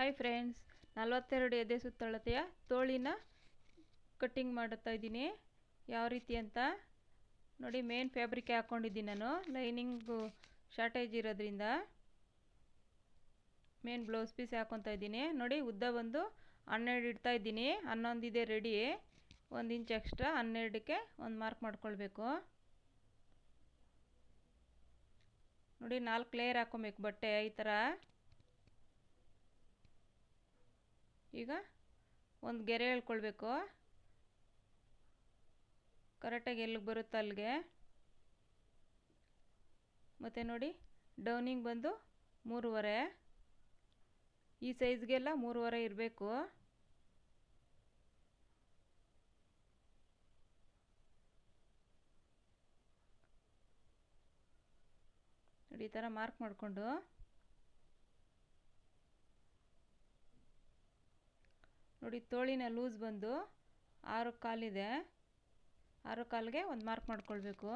Hi friends ನಲ್ವತ್ತೆರಡು ಎದೆ ಸುತ್ತಳತೆಯ ತೋಳಿನ ಕಟ್ಟಿಂಗ್ ಮಾಡುತ್ತಾ ಇದ್ದೀನಿ. ಯಾವ ರೀತಿ ಅಂತ? ನೋಡಿ ಮೇನ್ ಫ್ಯಾಬ್ರಿಕ್ ಹಾಕ್ಕೊಂಡಿದ್ದೀನಿ ನಾನು. ಲೈನಿಂಗು ಶಾರ್ಟೇಜ್ ಇರೋದ್ರಿಂದ ಮೇನ್ ಬ್ಲೌಸ್ ಪೀಸ್ ಹಾಕ್ಕೊತಾ ಇದ್ದೀನಿ. ನೋಡಿ, ಉದ್ದ ಬಂದು ಹನ್ನೆರಡು ಇಡ್ತಾ ಇದ್ದೀನಿ. ಹನ್ನೊಂದಿದೆ ರೆಡಿ ಒಂದು ಇಂಚ್ ಎಕ್ಸ್ಟ್ರಾ ಹನ್ನೆರಡಕ್ಕೆ ಒಂದು ಮಾರ್ಕ್ ಮಾಡ್ಕೊಳ್ಬೇಕು. ನೋಡಿ, ನಾಲ್ಕು ಲೇಯರ್ ಹಾಕ್ಕೊಬೇಕು ಬಟ್ಟೆ, ಈ ಥರ ಈಗ ಒಂದು ಗೆರೆ ಎಳ್ಕೊಳ್ಬೇಕು ಕರೆಕ್ಟಾಗಿ ಎಲ್ಲಿಗೆ ಬರುತ್ತೆ ಅಲ್ಲಿಗೆ. ಮತ್ತು ನೋಡಿ, ಡೌನಿಂಗ್ ಬಂದು ಮೂರುವರೆ. ಈ ಸೈಜ್ಗೆಲ್ಲ ಮೂರುವರೆ ಇರಬೇಕು. ನೋಡಿ, ಈ ಥರ ಮಾರ್ಕ್ ಮಾಡಿಕೊಂಡು. ನೋಡಿ ತೋಳಿನ ಲೂಸ್ ಬಂದು ಆರು ಕಾಲಿದೆ. ಆರು ಕಾಲಿಗೆ ಒಂದು ಮಾರ್ಕ್ ಮಾಡ್ಕೊಳ್ಬೇಕು.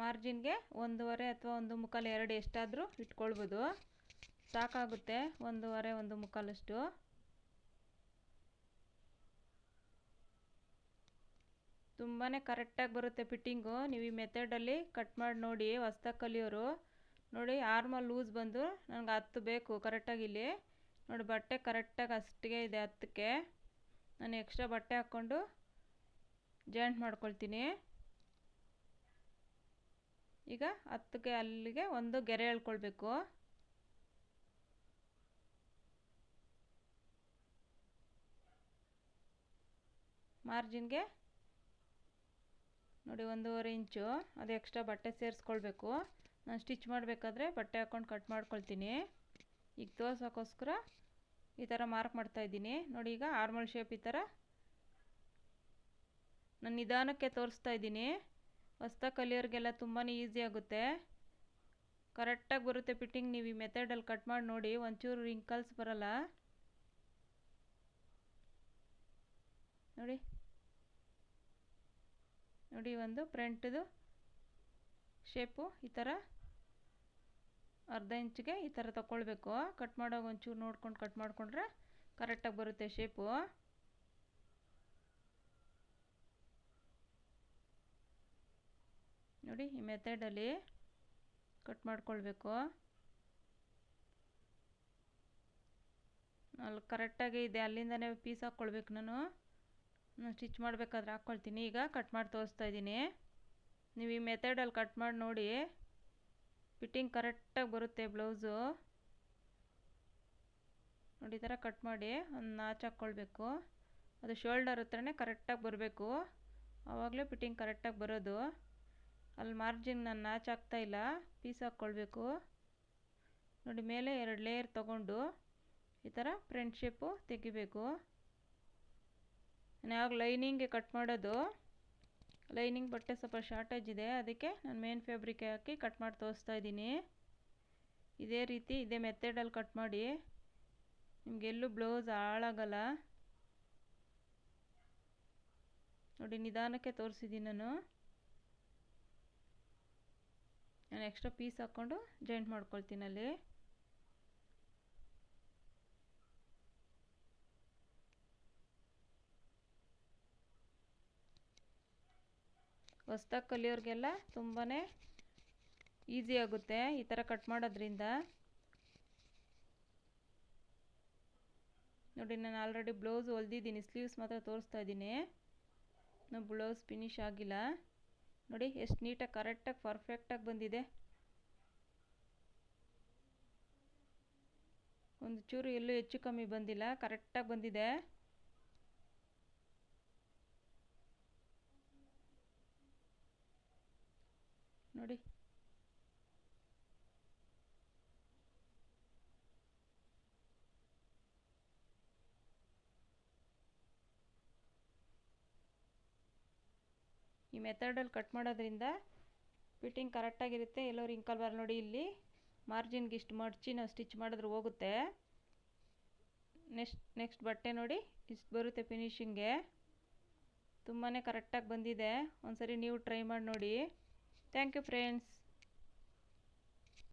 ಮಾರ್ಜಿನ್ಗೆ ಒಂದೂವರೆ ಅಥವಾ ಒಂದು ಮುಕ್ಕಾಲು ಎರಡು ಎಷ್ಟಾದರೂ ಇಟ್ಕೊಳ್ಬೋದು. ಸಾಕಾಗುತ್ತೆ ಒಂದೂವರೆ, ಒಂದು ಮುಕ್ಕಾಲಷ್ಟು. ತುಂಬಾ ಕರೆಕ್ಟಾಗಿ ಬರುತ್ತೆ ಫಿಟ್ಟಿಂಗು ನೀವು ಈ ಮೆಥಡಲ್ಲಿ ಕಟ್ ಮಾಡಿ ನೋಡಿ ಹೊಸ್ದಾಗಿ ಕಲಿಯೋರು. ನೋಡಿ ಆರ್ಮಲ್ ಲೂಸ್ ಬಂದು ನನಗೆ ಹತ್ತು ಬೇಕು ಕರೆಕ್ಟಾಗಿ ಇಲ್ಲಿ. ನೋಡಿ ಬಟ್ಟೆ ಕರೆಕ್ಟಾಗಿ ಅಷ್ಟಿಗೆ ಇದೆ ಹತ್ತಕ್ಕೆ. ನಾನು ಎಕ್ಸ್ಟ್ರಾ ಬಟ್ಟೆ ಹಾಕ್ಕೊಂಡು ಜಾಯಿಂಟ್ ಮಾಡ್ಕೊಳ್ತೀನಿ. ಈಗ ಹತ್ತಕ್ಕೆ ಅಲ್ಲಿಗೆ ಒಂದು ಗೆರೆ ಎಳ್ಕೊಳ್ಬೇಕು ಮಾರ್ಜಿನ್ಗೆ ನೋಡಿ ಒಂದೂವರೆ ಇಂಚು, ಅದು ಎಕ್ಸ್ಟ್ರಾ ಬಟ್ಟೆ ಸೇರಿಸ್ಕೊಳ್ಬೇಕು. ನಾನು ಸ್ಟಿಚ್ ಮಾಡಬೇಕಾದ್ರೆ ಬಟ್ಟೆ ಹಾಕ್ಕೊಂಡು ಕಟ್ ಮಾಡ್ಕೊಳ್ತೀನಿ. ಈಗ ತೋರ್ಸೋಕ್ಕೋಸ್ಕರ ಈ ಥರ ಮಾರ್ಕ್ ಮಾಡ್ತಾಯಿದ್ದೀನಿ ನೋಡಿ ಈಗ ಆರ್ಮಲ್ ಶೇಪ್ ಈ ಥರ ನಾನು ನಿಧಾನಕ್ಕೆ ತೋರಿಸ್ತಾ ಇದ್ದೀನಿ. ಹೊಸ್ತ ಕಲಿಯೋರಿಗೆಲ್ಲ ತುಂಬಾ ಈಸಿ ಆಗುತ್ತೆ. ಕರೆಕ್ಟಾಗಿ ಬರುತ್ತೆ ಫಿಟ್ಟಿಂಗ್ ನೀವು ಈ ಮೆಥಡಲ್ಲಿ ಕಟ್ ಮಾಡಿ ನೋಡಿ, ಒಂಚೂರು ರಿಂಕಲ್ಸ್ ಬರಲ್ಲ. ನೋಡಿ. ನೋಡಿ ಒಂದು ಫ್ರಂಟ್ದು ಶೇಪು ಈ ಥರ. ಅರ್ಧ ಇಂಚಿಗೆ ಈ ಥರ ತಗೊಳ್ಬೇಕು ಕಟ್ ಮಾಡೋವಾಗ ಒಂಚೂರು ನೋಡ್ಕೊಂಡು ಕಟ್ ಮಾಡಿಕೊಂಡ್ರೆ ಕರೆಕ್ಟಾಗಿ ಬರುತ್ತೆ ಶೇಪು ನೋಡಿ, ಈ ಮೆಥಡಲ್ಲಿ ಕಟ್ ಮಾಡ್ಕೊಳ್ಬೇಕು. ಅಲ್ಲಿ ಕರೆಕ್ಟಾಗಿ ಇದೆ, ಅಲ್ಲಿಂದನೇ ಪೀಸ್ ಹಾಕ್ಕೊಳ್ಬೇಕು ನಾನು. ನಾನು ಸ್ಟಿಚ್ ಮಾಡಬೇಕಾದ್ರೆ ಹಾಕ್ಕೊಳ್ತೀನಿ. ಈಗ ಕಟ್ ಮಾಡಿ ತೋರಿಸ್ತಾ ಇದ್ದೀನಿ. ನೀವು ಈ ಮೆಥಡಲ್ಲಿ ಕಟ್ ಮಾಡಿ ನೋಡಿ. ಫಿಟ್ಟಿಂಗ್ ಕರೆಕ್ಟಾಗಿ ಬರುತ್ತೆ ಬ್ಲೌಸು. ನೋಡಿ, ಈ ಥರ ಕಟ್ ಮಾಡಿ ಒಂದು ನಾಚ್ ಹಾಕ್ಕೊಳ್ಬೇಕು. ಅದು ಶೋಲ್ಡರ್ ಹತ್ರನೇ ಕರೆಕ್ಟಾಗಿ ಬರಬೇಕು. ಆವಾಗಲೇ ಫಿಟ್ಟಿಂಗ್ ಕರೆಕ್ಟಾಗಿ ಬರೋದು. ಅಲ್ಲಿ ಮಾರ್ಜಿನ್ ನಾನು ನಾಚ್ ಹಾಕ್ತಾಯಿಲ್ಲ ಪೀಸ್ ಹಾಕ್ಕೊಳ್ಬೇಕು. ನೋಡಿ, ಮೇಲೆ ಎರಡು ಲೇಯರ್ ತೊಗೊಂಡು ಈ ಥರ ಫ್ರೆಂಡ್ ಶೇಪು ತೆಗಿಬೇಕು. ನಾನು ಯಾವಾಗ ಲೈನಿಂಗ್ಗೆ ಕಟ್ ಮಾಡೋದು ಲೈನಿಂಗ್ ಬಟ್ಟೆ ಸ್ವಲ್ಪ ಶಾರ್ಟೇಜ್ ಇದೆ, ಅದಕ್ಕೆ ನಾನು ಮೇನ್ ಫ್ಯಾಬ್ರಿಕ್ ಹಾಕಿ ಕಟ್ ಮಾಡಿ ತೋರಿಸ್ತಾ ಇದ್ದೀನಿ. ಇದೇ ರೀತಿ ಇದೇ ಮೆಥಡಲ್ಲಿ ಕಟ್ ಮಾಡಿ. ನಿಮಗೆಲ್ಲೂ ಬ್ಲೌಸ್ ಹಾಳಾಗಲ್ಲ. ನೋಡಿ, ನಿಧಾನಕ್ಕೆ ತೋರಿಸಿದ್ದೀನಿ ನಾನು. ನಾನು ಎಕ್ಸ್ಟ್ರಾ ಪೀಸ್ ಹಾಕ್ಕೊಂಡು ಜಾಯಿಂಟ್ ಮಾಡ್ಕೊಳ್ತೀನಿ ಅಲ್ಲಿ. ಹೊಸ್ದಾಗಿ ಕಲಿಯೋರಿಗೆಲ್ಲ ತುಂಬಾ ಈಸಿ ಆಗುತ್ತೆ ಈ ಥರ ಕಟ್ ಮಾಡೋದ್ರಿಂದ. ನೋಡಿ, ನಾನು ಆಲ್ರೆಡಿ ಬ್ಲೌಸ್ ಹೊಲ್ದಿದ್ದೀನಿ, ಸ್ಲೀವ್ಸ್ ಮಾತ್ರ ತೋರಿಸ್ತಾ ಇದ್ದೀನಿ. ನಾವು ಬ್ಲೌಸ್ ಫಿನಿಶ್ ಆಗಿಲ್ಲ. ನೋಡಿ, ಎಷ್ಟು ನೀಟಾಗಿ, ಕರೆಕ್ಟಾಗಿ, ಪರ್ಫೆಕ್ಟಾಗಿ ಬಂದಿದೆ. ಒಂದು ಚೂರು ಎಲ್ಲೂ ಹೆಚ್ಚು ಕಮ್ಮಿ ಬಂದಿಲ್ಲ, ಕರೆಕ್ಟಾಗಿ ಬಂದಿದೆ. ನೋಡಿ. ಈ ಮೆಥಡಲ್ಲಿ ಕಟ್ ಮಾಡೋದ್ರಿಂದ ಫಿಟ್ಟಿಂಗ್ ಕರೆಕ್ಟಾಗಿರುತ್ತೆ ಎಲ್ಲೋ ರಿಂಕಲ್ ಬರ ನೋಡಿ ಇಲ್ಲಿ. ಮಾರ್ಜಿನ್ಗೆ ಇಷ್ಟು ಮಡಚಿ ನಾವು ಸ್ಟಿಚ್ ಮಾಡಿದ್ರೆ ಹೋಗುತ್ತೆ. ನೆಕ್ಸ್ಟ್ ನೆಕ್ಸ್ಟ್ ಬಟ್ಟೆ ನೋಡಿ. ಇಷ್ಟು ಬರುತ್ತೆ ಫಿನಿಶಿಂಗ್ಗೆ ತುಂಬಾ ಕರೆಕ್ಟಾಗಿ ಬಂದಿದೆ. ಒಂದ್ಸರಿ ನೀವು ಟ್ರೈ ಮಾಡಿ ನೋಡಿ. Thank you friends.